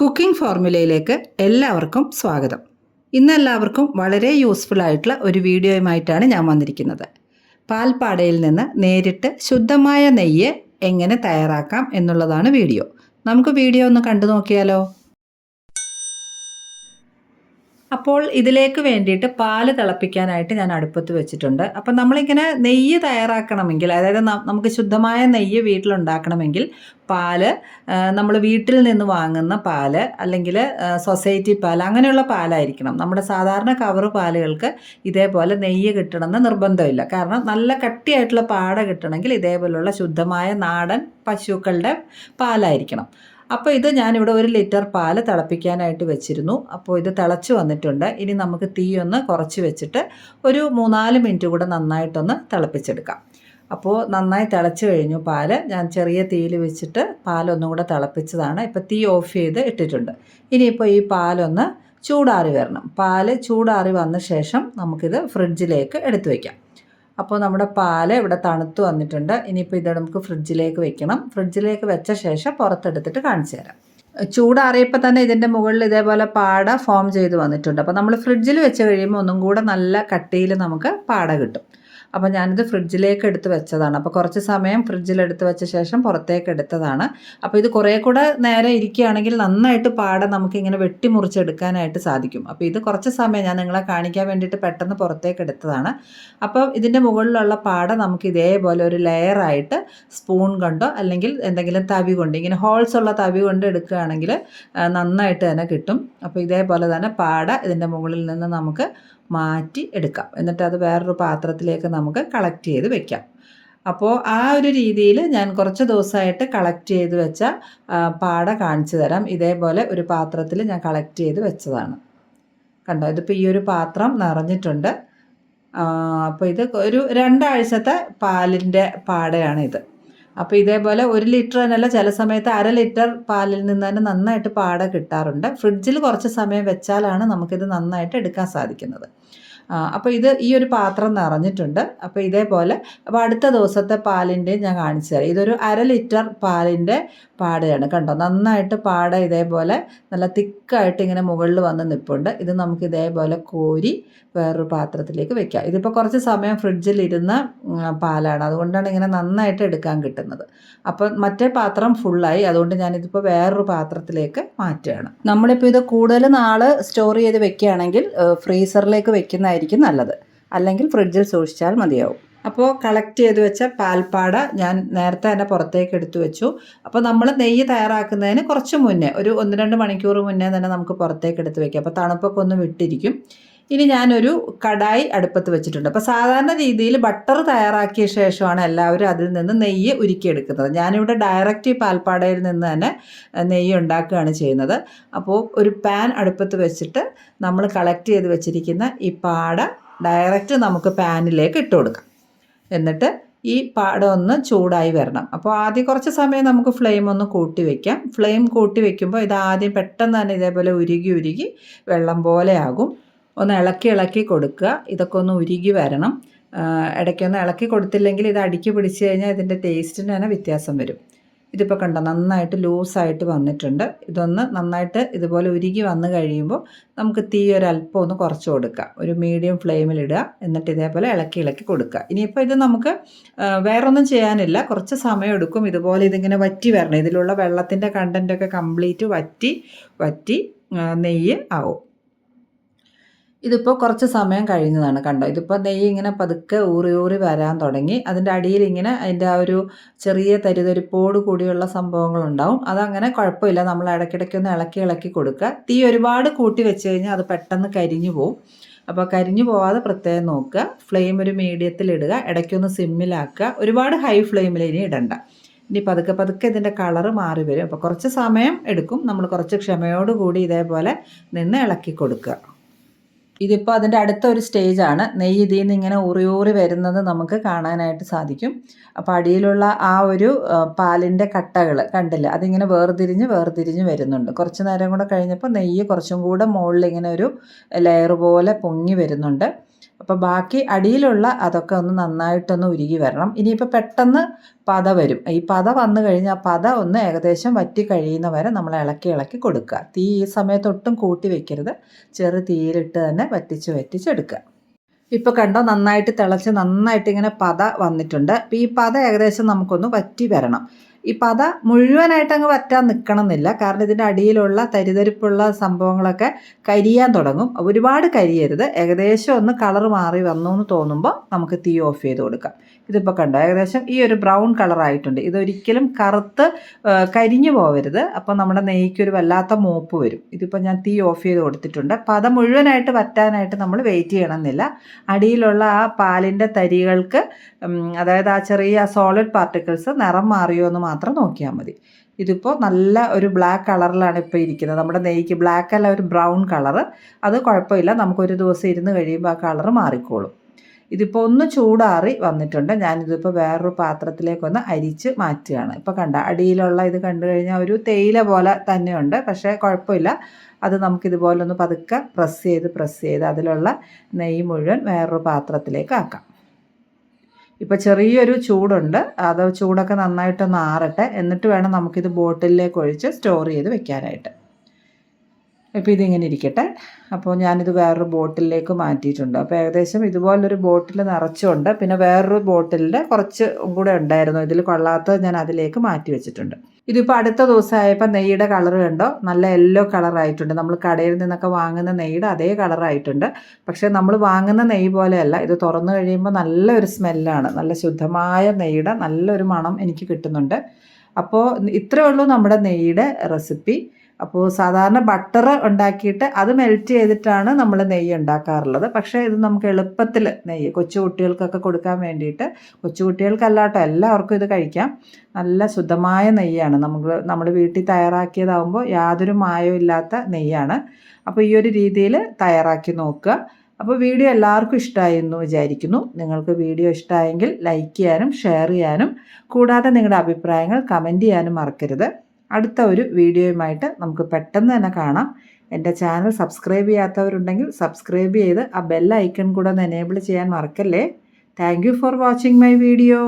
Cooking ഫോർമുലയിലേക്ക് എല്ലാവർക്കും സ്വാഗതം. ഇന്ന് എല്ലാവർക്കും വളരെ യൂസ്ഫുൾ ആയിട്ടുള്ള ഒരു വീഡിയോയുമായിട്ടാണ് ഞാൻ വന്നിരിക്കുന്നത്. പാൽപ്പാടയിൽ നിന്ന് നേരിട്ട് ശുദ്ധമായ നെയ്യ് എങ്ങനെ തയ്യാറാക്കാം എന്നുള്ളതാണ് വീഡിയോ. നമുക്ക് വീഡിയോ ഒന്ന് കണ്ടു നോക്കിയാലോ? അപ്പോൾ ഇതിലേക്ക് വേണ്ടിയിട്ട് പാൽ തിളപ്പിക്കാനായിട്ട് ഞാൻ അടുപ്പത്ത് വെച്ചിട്ടുണ്ട്. അപ്പം നമ്മളിങ്ങനെ നെയ്യ് തയ്യാറാക്കണമെങ്കിൽ അതായത് നമുക്ക് ശുദ്ധമായ നെയ്യ് വീട്ടിലുണ്ടാക്കണമെങ്കിൽ പാൽ നമ്മൾ വീട്ടിൽ നിന്ന് വാങ്ങുന്ന പാൽ അല്ലെങ്കിൽ സൊസൈറ്റി പാൽ അങ്ങനെയുള്ള പാലായിരിക്കണം. നമ്മുടെ സാധാരണ കവർ പാലുകൾക്ക് ഇതേപോലെ നെയ്യ് കിട്ടണമെന്ന് നിർബന്ധമില്ല. കാരണം നല്ല കട്ടിയായിട്ടുള്ള പാട കിട്ടണമെങ്കിൽ ഇതേപോലെയുള്ള ശുദ്ധമായ നാടൻ പശുക്കളുടെ പാലായിരിക്കണം. അപ്പോൾ ഇത് ഞാനിവിടെ ഒരു ലിറ്റർ പാൽ തിളപ്പിക്കാനായിട്ട് വെച്ചിരുന്നു. അപ്പോൾ ഇത് തിളച്ച് വന്നിട്ടുണ്ട്. ഇനി നമുക്ക് തീ ഒന്ന് കുറച്ച് വെച്ചിട്ട് ഒരു മൂന്നാൽ മിനിറ്റ് കൂടെ നന്നായിട്ടൊന്ന് തിളപ്പിച്ചെടുക്കാം. അപ്പോൾ നന്നായി തിളച്ച് കഴിഞ്ഞു പാൽ ഞാൻ ചെറിയ തീയിൽ വെച്ചിട്ട് പാലൊന്നും കൂടെ തിളപ്പിച്ചതാണ്. ഇപ്പോൾ തീ ഓഫ് ചെയ്ത് ഇട്ടിട്ടുണ്ട്. ഇനിയിപ്പോൾ ഈ പാലൊന്ന് ചൂടാറി വരണം. പാൽ ചൂടാറി വന്ന ശേഷം നമുക്കിത് ഫ്രിഡ്ജിലേക്ക് എടുത്തു വയ്ക്കാം അപ്പോൾ നമ്മുടെ പാൽ ഇവിടെ തണുത്ത് വന്നിട്ടുണ്ട്. ഇനിയിപ്പോൾ ഇത് നമുക്ക് ഫ്രിഡ്ജിലേക്ക് വെക്കണം. ഫ്രിഡ്ജിലേക്ക് വെച്ച ശേഷം പുറത്തെടുത്തിട്ട് കാണിച്ചു തരാം. ചൂടാറിയപ്പോൾ തന്നെ ഇതിന്റെ മുകളിൽ ഇതേപോലെ പാട ഫോം ചെയ്ത് വന്നിട്ടുണ്ട്. അപ്പോൾ നമ്മൾ ഫ്രിഡ്ജിൽ വെച്ച് കഴിയുമ്പോൾ ഒന്നും കൂടെ നല്ല കട്ടിയിൽ നമുക്ക് പാട കിട്ടും. അപ്പോൾ ഞാനിത് ഫ്രിഡ്ജിലേക്ക് എടുത്ത് വെച്ചതാണ്. അപ്പോൾ കുറച്ച് സമയം ഫ്രിഡ്ജിലെടുത്ത് വെച്ച ശേഷം പുറത്തേക്ക് എടുത്തതാണ്. അപ്പോൾ ഇത് കുറേ കൂടെ നേരെ ഇരിക്കുകയാണെങ്കിൽ നന്നായിട്ട് പാടെ നമുക്കിങ്ങനെ വെട്ടിമുറിച്ചെടുക്കാനായിട്ട് സാധിക്കും. അപ്പോൾ ഇത് കുറച്ച് സമയം ഞാൻ നിങ്ങളെ കാണിക്കാൻ വേണ്ടിയിട്ട് പെട്ടെന്ന് പുറത്തേക്ക് എടുത്തതാണ്. അപ്പോൾ ഇതിന്റെ മുകളിലുള്ള പാട നമുക്ക് ഇതേപോലെ ഒരു ലെയറായിട്ട് സ്പൂൺ കൊണ്ടോ അല്ലെങ്കിൽ എന്തെങ്കിലും തവി കൊണ്ട് ഇങ്ങനെ ഹോൾസ് ഉള്ള തവി കൊണ്ട് എടുക്കുകയാണെങ്കിൽ നന്നായിട്ട് തന്നെ കിട്ടും. അപ്പോൾ ഇതേപോലെ തന്നെ പാട ഇതിന്റെ മുകളിൽ നിന്ന് നമുക്ക് മാറ്റി എടുക്കാം. എന്നിട്ട് അത് വേറൊരു പാത്രത്തിലേക്ക് നമുക്ക് കളക്ട് ചെയ്ത് വെക്കാം. അപ്പോൾ ആ ഒരു രീതിയിൽ ഞാൻ കുറച്ച് ദിവസമായിട്ട് കളക്ട് ചെയ്ത് വെച്ച പാട കാണിച്ചു തരാം. ഇതേപോലെ ഒരു പാത്രത്തിൽ ഞാൻ കളക്ട് ചെയ്ത് വെച്ചതാണ്. കണ്ടോ? ഇതിപ്പോൾ ഈ ഒരു പാത്രം നിറഞ്ഞിട്ടുണ്ട്. അപ്പോൾ ഇത് ഒരു രണ്ടാഴ്ചത്തെ പാലിന്റെ പാടയാണ് ഇത് അപ്പോൾ ഇതേപോലെ ഒരു ലിറ്റർ തന്നെയല്ല ചില സമയത്ത് അര ലിറ്റർ പാലിൽ നിന്ന് തന്നെ നന്നായിട്ട് പാട കിട്ടാറുണ്ട്. ഫ്രിഡ്ജിൽ കുറച്ച് സമയം വെച്ചാലാണ് നമുക്കിത് നന്നായിട്ട് എടുക്കാൻ സാധിക്കുന്നത്. അപ്പോൾ ഇത് ഈ ഒരു പാത്രം നിറഞ്ഞിട്ടുണ്ട്. അപ്പോൾ ഇതേപോലെ അപ്പോൾ അടുത്ത ദിവസത്തെ പാലിന്റെ ഞാൻ കാണിച്ചു തരാം. ഇതൊരു അര ലിറ്റർ പാലിന്റെ പാടയാണ്. കണ്ടോ? നന്നായിട്ട് പാട ഇതേപോലെ നല്ല തിക്കായിട്ട് ഇങ്ങനെ മുകളിൽ വന്ന് നിൽപ്പുണ്ട് ഇത് നമുക്ക് ഇതേപോലെ കോരി വേറൊരു പാത്രത്തിലേക്ക് വെക്കാം. ഇതിപ്പോൾ കുറച്ച് സമയം ഫ്രിഡ്ജിൽ ഇരുന്ന പാലാണ്. അതുകൊണ്ടാണ് ഇങ്ങനെ നന്നായിട്ട് എടുക്കാൻ കിട്ടുന്നത്. അപ്പം മറ്റേ പാത്രം ഫുള്ളായി. അതുകൊണ്ട് ഞാനിതിപ്പോൾ വേറൊരു പാത്രത്തിലേക്ക് മാറ്റുകയാണ്. നമ്മളിപ്പോൾ ഇത് കൂടുതൽ നാൾ സ്റ്റോർ ചെയ്ത് വെക്കുകയാണെങ്കിൽ ഫ്രീസറിലേക്ക് ഫ്രീസറിലേക്ക് വെക്കുന്നതായിരിക്കും നല്ലത്. അല്ലെങ്കിൽ ഫ്രിഡ്ജിൽ സൂക്ഷിച്ചാൽ മതിയാവും. അപ്പോൾ കളക്ട് ചെയ്ത് വെച്ച പാൽപ്പാട ഞാൻ നേരത്തെ തന്നെ പുറത്തേക്ക് എടുത്തു വെച്ചു. അപ്പോൾ നമ്മൾ നെയ്യ് തയ്യാറാക്കുന്നതിന് കുറച്ച് മുന്നേ ഒരു ഒന്ന് രണ്ട് മണിക്കൂർ മുന്നേ തന്നെ നമുക്ക് പുറത്തേക്ക് എടുത്ത് വെക്കാം. അപ്പോൾ തണുപ്പൊക്കെ ഒന്ന് വിട്ടിരിക്കും. ഇനി ഞാനൊരു കടായി അടുപ്പത്ത് വെച്ചിട്ടുണ്ട്. അപ്പോൾ സാധാരണ രീതിയിൽ ബട്ടർ തയ്യാറാക്കിയ ശേഷമാണ് എല്ലാവരും അതിൽ നിന്ന് നെയ്യ് ഉരുക്കിയെടുക്കുന്നത്. ഞാനിവിടെ ഡയറക്റ്റ് പാൽപ്പാടയിൽ നിന്ന് തന്നെ നെയ്യ് ഉണ്ടാക്കുകയാണ് ചെയ്യുന്നത്. അപ്പോൾ ഒരു പാൻ അടുപ്പത്ത് വെച്ചിട്ട് നമ്മൾ കളക്ട് ചെയ്ത് വെച്ചിരിക്കുന്ന ഈ പാട ഡയറക്റ്റ് നമുക്ക് പാനിലേക്ക് ഇട്ട് കൊടുക്കാം. എന്നിട്ട് ഈ പാട ഒന്ന് ചൂടായി വരണം. അപ്പോൾ ആദ്യം കുറച്ച് സമയം നമുക്ക് ഫ്ലെയിം ഒന്ന് കൂട്ടി വയ്ക്കാം ഫ്ലെയിം കൂട്ടി വയ്ക്കുമ്പോൾ ഇത് ആദ്യം പെട്ടെന്ന് തന്നെ ഇതേപോലെ ഉരുകി ഉരുകി വെള്ളം പോലെ ആകും. ഒന്ന് ഇളക്കി ഇളക്കി കൊടുക്കുക. ഇതൊക്കെ ഒന്ന് ഉരുകി വരണം. ഇടയ്ക്കൊന്ന് ഇളക്കി കൊടുത്തില്ലെങ്കിൽ ഇത് അടുക്കി പിടിച്ച് കഴിഞ്ഞാൽ ഇതിന്റെ ടേസ്റ്റിന് തന്നെ വ്യത്യാസം വരും. ഇതിപ്പോൾ കണ്ടോ നന്നായിട്ട് ലൂസായിട്ട് വന്നിട്ടുണ്ട്. ഇതൊന്ന് നന്നായിട്ട് ഇതുപോലെ ഉരുകി വന്നു കഴിയുമ്പോൾ നമുക്ക് തീ ഒരല്പം ഒന്ന് കുറച്ച് കൊടുക്കുക. ഒരു മീഡിയം ഫ്ലെയിമിലിടുക എന്നിട്ട് ഇതേപോലെ ഇളക്കി ഇളക്കി കൊടുക്കുക. ഇനിയിപ്പോൾ ഇത് നമുക്ക് വേറൊന്നും ചെയ്യാനില്ല. കുറച്ച് സമയം എടുക്കും. ഇതുപോലെ ഇതിങ്ങനെ വറ്റി വരണം. ഇതിലുള്ള വെള്ളത്തിന്റെ കണ്ടന്റൊക്കെ കംപ്ലീറ്റ് വറ്റി വറ്റി നെയ്യ് ആവും. ഇതിപ്പോൾ കുറച്ച് സമയം കഴിഞ്ഞതാണ് കണ്ടോ? ഇതിപ്പോൾ നെയ്യ് ഇങ്ങനെ പതുക്കെ ഊറി ഊറി വരാൻ തുടങ്ങി. അതിന്റെ അടിയിൽ ഇങ്ങനെ അതിന്റെ ആ ഒരു ചെറിയ തരിതരിപ്പോട് കൂടിയുള്ള സംഭവങ്ങളുണ്ടാവും അതങ്ങനെ കുഴപ്പമില്ല. നമ്മൾ ഇടയ്ക്കിടയ്ക്ക് ഒന്ന് ഇളക്കി ഇളക്കി കൊടുക്കുക. തീ ഒരുപാട് കൂട്ടി വെച്ച് കഴിഞ്ഞാൽ അത് പെട്ടെന്ന് കരിഞ്ഞു പോവും. അപ്പോൾ കരിഞ്ഞു പോവാതെ പ്രത്യേകം നോക്കുക. ഫ്ലെയിം ഒരു മീഡിയത്തിൽ ഇടുക. ഇടയ്ക്കൊന്ന് സിമ്മിലാക്കുക. ഒരുപാട് ഹൈ ഫ്ലെയിമിൽ ഇനി ഇടണ്ട. ഇനി പതുക്കെ പതുക്കെ ഇതിന്റെ കളറ് മാറി വരും. അപ്പോൾ കുറച്ച് സമയം എടുക്കും. നമ്മൾ കുറച്ച് ക്ഷമയോടുകൂടി ഇതേപോലെ നിന്ന് ഇളക്കി കൊടുക്കുക. ഇതിപ്പോൾ അതിന്റെ അടുത്ത ഒരു സ്റ്റേജാണ് നെയ്യ് ഇതിൽ നിന്ന് ഇങ്ങനെ ഉറിയൂറി വരുന്നത് നമുക്ക് കാണാനായിട്ട് സാധിക്കും. അപ്പോൾ അടിയിലുള്ള ആ ഒരു പാലിന്റെ കട്ടകൾ കണ്ടില്ല? അതിങ്ങനെ വേർതിരിഞ്ഞ് വേർതിരിഞ്ഞ് വരുന്നുണ്ട്. കുറച്ച് നേരം കൂടെ കഴിഞ്ഞപ്പോൾ നെയ്യ് കുറച്ചും കൂടെ മുകളിൽ ഇങ്ങനെ ഒരു ലെയർ പോലെ പൊങ്ങി വരുന്നുണ്ട്. അപ്പോൾ ബാക്കി അടിയിലുള്ള അതൊക്കെ ഒന്ന് നന്നായിട്ടൊന്ന് ഉരുകി വരണം. ഇനിയിപ്പോൾ പെട്ടെന്ന് പത വരും. ഈ പത വന്നു കഴിഞ്ഞാൽ പത ഒന്ന് ഏകദേശം വറ്റി കഴിയുന്ന വരെ നമ്മൾ ഇളക്കി ഇളക്കി കൊടുക്കുക. തീ ഈ സമയത്തൊട്ടും കൂട്ടി വെക്കരുത്. ചെറു തീയിലിട്ട് തന്നെ വറ്റിച്ച് വറ്റിച്ചെടുക്കുക ഇപ്പോൾ കണ്ടോ നന്നായിട്ട് തിളച്ച് നന്നായിട്ട് ഇങ്ങനെ പത വന്നിട്ടുണ്ട്. അപ്പോൾ ഈ പത ഏകദേശം നമുക്കൊന്ന് വറ്റി വരണം. ഈ പത മുഴുവനായിട്ട് അങ്ങ് വറ്റാൻ നിൽക്കണമെന്നില്ല കാരണം ഇതിന്റെ അടിയിലുള്ള തരിതരിപ്പുള്ള സംഭവങ്ങളൊക്കെ കരിയാൻ തുടങ്ങും. ഒരുപാട് കരിയരുത്. ഏകദേശം ഒന്ന് കളർ മാറി വന്നു എന്ന് തോന്നുമ്പോൾ നമുക്ക് തീ ഓഫ് ചെയ്ത് കൊടുക്കാം. ഇതിപ്പോൾ കണ്ടോ? ഏകദേശം ഈ ഒരു ബ്രൗൺ കളറായിട്ടുണ്ട് ഇതൊരിക്കലും കറുത്ത് കരിഞ്ഞു പോകരുത് അപ്പോൾ നമ്മുടെ നെയ്ക്കൊരു വല്ലാത്ത മൂപ്പ് വരും. ഇതിപ്പോൾ ഞാൻ തീ ഓഫ് ചെയ്ത് കൊടുത്തിട്ടുണ്ട്. പത മുഴുവനായിട്ട് വറ്റാനായിട്ട് നമ്മൾ വെയിറ്റ് ചെയ്യണമെന്നില്ല. അടിയിലുള്ള ആ പാലിന്റെ തരികൾക്ക് അതായത് ആ ചെറിയ സോളിഡ് പാർട്ടിക്കിൾസ് നിറം മാറിയോ എന്ന് മാത്രം നോക്കിയാൽ മതി. ഇതിപ്പോൾ നല്ല ഒരു ബ്ലാക്ക് കളറിലാണ് ഇപ്പോൾ ഇരിക്കുന്നത്. നമ്മുടെ നെയ്ക്ക് ബ്ലാക്ക് അല്ല ഒരു ബ്രൗൺ കളർ അത് കുഴപ്പമില്ല. നമുക്കൊരു ദിവസം ഇരുന്ന് കഴിയുമ്പോൾ ആ കളറ് മാറിക്കോളും. ഇതിപ്പോൾ ഒന്ന് ചൂടാറി വന്നിട്ടുണ്ട്. ഞാനിതിപ്പോൾ വേറൊരു പാത്രത്തിലേക്കൊന്ന് അരിച്ച് മാറ്റുകയാണ്. ഇപ്പോൾ കണ്ട അടിയിലുള്ള ഇത് കണ്ടു കഴിഞ്ഞാൽ ഒരു തേയില പോലെ തന്നെയുണ്ട്. പക്ഷേ കുഴപ്പമില്ല. അത് നമുക്കിതുപോലെ ഒന്ന് പതുക്കെ പ്രസ് ചെയ്ത് പ്രസ് ചെയ്ത് അതിലുള്ള നെയ്യ് മുഴുവൻ വേറൊരു പാത്രത്തിലേക്ക് ആക്കാം. ഇപ്പോൾ ചെറിയൊരു ചൂടുണ്ട്. അത് ചൂടൊക്കെ നന്നായിട്ടൊന്ന് ആറട്ടെ. എന്നിട്ട് വേണം നമുക്കിത് ബോട്ടിലേക്ക് ഒഴിച്ച് സ്റ്റോർ ചെയ്ത് വെക്കാനായിട്ട്. ഇപ്പോൾ ഇതിങ്ങനെ ഇരിക്കട്ടെ. അപ്പോൾ ഞാനിത് വേറൊരു ബോട്ടിലേക്ക് മാറ്റിയിട്ടുണ്ട്. അപ്പോൾ ഏകദേശം ഇതുപോലൊരു ബോട്ടിൽ നിറച്ചുണ്ട്. പിന്നെ വേറൊരു ബോട്ടിലിന്റെ കുറച്ച് കൂടെ ഉണ്ടായിരുന്നു. ഇതിൽ കൊള്ളാത്തത് ഞാൻ അതിലേക്ക് മാറ്റി വെച്ചിട്ടുണ്ട്. ഇതിപ്പോൾ അടുത്ത ദിവസമായപ്പോൾ നെയ്യുടെ കളർ കണ്ടോ? നല്ല യെല്ലോ കളറായിട്ടുണ്ട്. നമ്മൾ കടയിൽ നിന്നൊക്കെ വാങ്ങുന്ന നെയ്യുടെ അതേ കളറായിട്ടുണ്ട്. പക്ഷേ നമ്മൾ വാങ്ങുന്ന നെയ്യ് പോലെയല്ല. ഇത് തുറന്നു കഴിയുമ്പോൾ നല്ലൊരു സ്മെല്ലാണ്. നല്ല ശുദ്ധമായ നെയ്യുടെ നല്ലൊരു മണം എനിക്ക് കിട്ടുന്നുണ്ട്. അപ്പോൾ ഇത്രയേ ഉള്ളൂ നമ്മുടെ നെയ്യുടെ റെസിപ്പി. അപ്പോൾ സാധാരണ ബട്ടർ ഉണ്ടാക്കിയിട്ട് അത് മെൽറ്റ് ചെയ്തിട്ടാണ് നമ്മൾ നെയ്യ് ഉണ്ടാക്കാറുള്ളത്. പക്ഷേ ഇത് നമുക്ക് എളുപ്പത്തിൽ നെയ്യ് കൊച്ചു കുട്ടികൾക്കൊക്കെ കൊടുക്കാൻ വേണ്ടിയിട്ട് കൊച്ചു കുട്ടികൾക്കല്ലാട്ടോ എല്ലാവർക്കും ഇത് കഴിക്കാം. നല്ല ശുദ്ധമായ നെയ്യാണ്. നമുക്ക് നമ്മൾ വീട്ടിൽ തയ്യാറാക്കിയതാകുമ്പോൾ യാതൊരു മായവും ഇല്ലാത്ത നെയ്യാണ്. അപ്പോൾ ഈ ഒരു രീതിയിൽ തയ്യാറാക്കി നോക്കുക. അപ്പോൾ വീഡിയോ എല്ലാവർക്കും ഇഷ്ടമായി എന്ന് വിചാരിക്കുന്നു. നിങ്ങൾക്ക് വീഡിയോ ഇഷ്ടമായെങ്കിൽ ലൈക്ക് ചെയ്യാനും ഷെയർ ചെയ്യാനും കൂടാതെ നിങ്ങളുടെ അഭിപ്രായങ്ങൾ കമന്റ് ചെയ്യാനും മറക്കരുത്. അടുത്ത ഒരു വീഡിയോയുമായിട്ട് നമുക്ക് പെട്ടെന്ന് തന്നെ കാണാം. എന്റെ ചാനൽ സബ്സ്ക്രൈബ് ചെയ്യാത്തവരുണ്ടെങ്കിൽ സബ്സ്ക്രൈബ് ചെയ്ത് ആ ബെൽ ഐക്കൺ കൂടെ ഒന്ന് എനേബിൾ ചെയ്യാൻ മറക്കല്ലേ. Thank for watching my video